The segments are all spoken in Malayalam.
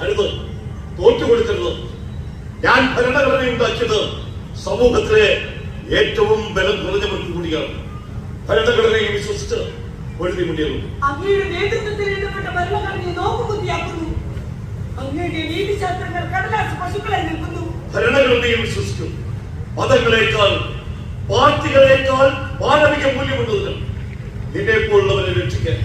അരുത്. തോറ്റുകൊടുക്കരുത് ഞാൻ ഭരണഘടന ഉണ്ടാക്കിയത് സമൂഹത്തിലെ ഏറ്റവും ബലം കുറഞ്ഞവർക്ക് കൂടിയാണ്. ഭരണഘടനയെ വിശ്വസിച്ച് പൊഴുതി മുന്നേറും അങ്ങയുടെ നേതൃത്വത്തിൽ ഭരണഘടനയെ നോക്കുകുത്തിയാക്കുന്നു അങ്ങയുടെ നീതിശാസ്ത്രങ്ങൾ കടലാസ് പശുക്കളെ നിൽക്കുന്നു. ഭരണഘടനയെ വിശ്വസിക്കും മതങ്ങളെക്കാൾ പാർട്ടികളെക്കാൾ മാനവിക മൂല്യമുള്ളതിന് നിന്നെ പോലുള്ളവരെ രക്ഷിക്കാൻ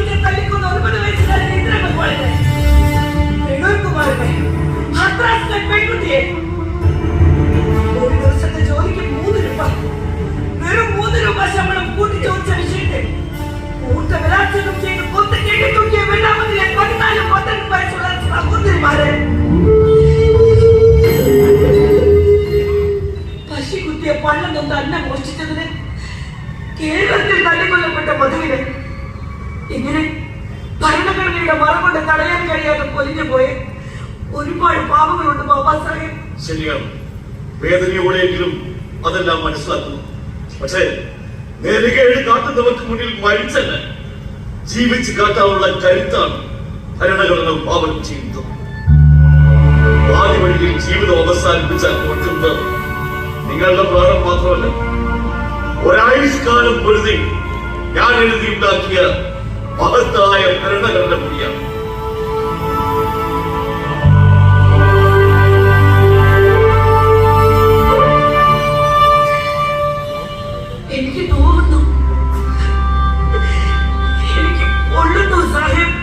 പ്ലാസ്റ്റിക് തള്ളിക്കുന്ന ഒൻപത് വയസ്സുകാരൻ ഇന്ദ്രമ പോലെ കുമാരനെ ഹത്രാസിലെ പെൺകുട്ടിയെ. ഒരു ദിവസത്തെ ജോലിക്ക് മൂന്ന് രൂപ. വെറും മൂന്ന് രൂപ ശമ്പളം കൂട്ടി ചോദിച്ച വിഷയത്തിൽ കൂട്ട ബലാത്സംഗം ചെയ്ത് കൊത്ത് കെട്ടിത്തൂക്കിയ വെള്ളാമതിലെ പതിനാല് പന്ത്രണ്ട് വയസ്സുള്ള സഹോദരിമാരെ. പശി കുത്തിയ പള്ളം തൊന്ന് അന്നം മോഷ്ടിച്ചതിന് കേരളത്തിൽ തല്ലിക്കൊല്ലപ്പെട്ട ഇങ്ങനെ ഭരണഘടനയുടെ മറ കൊണ്ട് തടയാൻ കഴിയാതെ പൊലിഞ്ഞു പോയ ഒരുപാട് പാപങ്ങളുണ്ട് ശരിയാണ് വേദനയോടെയെങ്കിലും അതെല്ലാം മനസ്സിലാക്കുന്നു. പക്ഷേ നേരുകേട് കാട്ടുന്നവർക്ക് മുന്നിൽ മരിച്ചല്ല. ജീവിച്ച് കാട്ടാനുള്ള കരുത്താണ് ഭരണഘടന പാപം ചെയ്യുന്നത്. ആദ്യ വഴിയിൽ ജീവിതം അവസാനിപ്പിച്ചാൽ കൊടുക്കുന്നത് നിങ്ങളുടെ പ്രാണം മാത്രമല്ല. കാലം പൊരുതി ഞാൻ എഴുതിയുണ്ടാക്കിയ മഹത്തായ ഭരണഘടന കൂടിയാണ്. എനിക്ക് തോന്നുന്നു എനിക്ക് പൊള്ളുന്നു സാഹിബ്.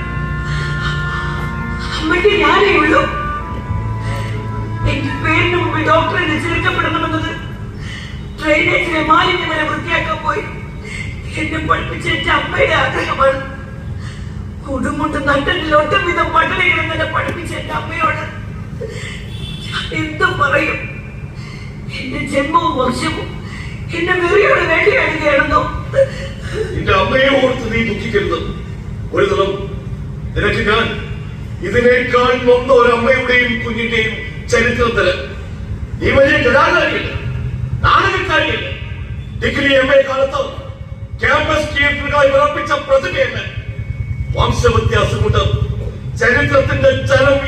അമ്മയ്ക്ക് ഞാനേ ഉള്ളൂ. എനിക്ക് പേരിന് ഡോക്ടറെ ചേർക്കപ്പെടണമെന്നത് ഡ്രെയിനേജിലെ മാലിന്യം വരെ വൃത്തിയാക്കാൻ പോയി. എന്നെ പഠിപ്പിച്ച എന്റെ അമ്മയുടെ ആഗ്രഹമാണ്. നട്ടലിൽ ഒട്ടും വിധം പട്ടിണി കിടന്നെ പഠിപ്പിച്ച എന്റെ അമ്മയോട്. എന്തും പറയും. എന്റെ ജന്മവും വർഷവും എന്നെ വെറിയോട് വേണ്ടിയാണെന്നോ നിന്റെ അമ്മയെ ഓർത്ത് നീ ദുഃഖിക്കരുത്. ഒരു ദിനം നിനക്ക് ഞാൻ ഇതിനേക്കാൾ നൊന്ന ഒരമ്മയുടെയും കുഞ്ഞിന്റെയും ചരിത്രത്തിൽ നീ വലിയ കലാകാരിയല്ല നാടകക്കാരിയല്ല. ഡിഗ്രി എം എ കാലത്ത് ക്യാമ്പസ് തിയേറ്ററുകളായി വിറപ്പിച്ച പ്രതിഭയല്ല വംശവ്യത്യാസം the Jeremy.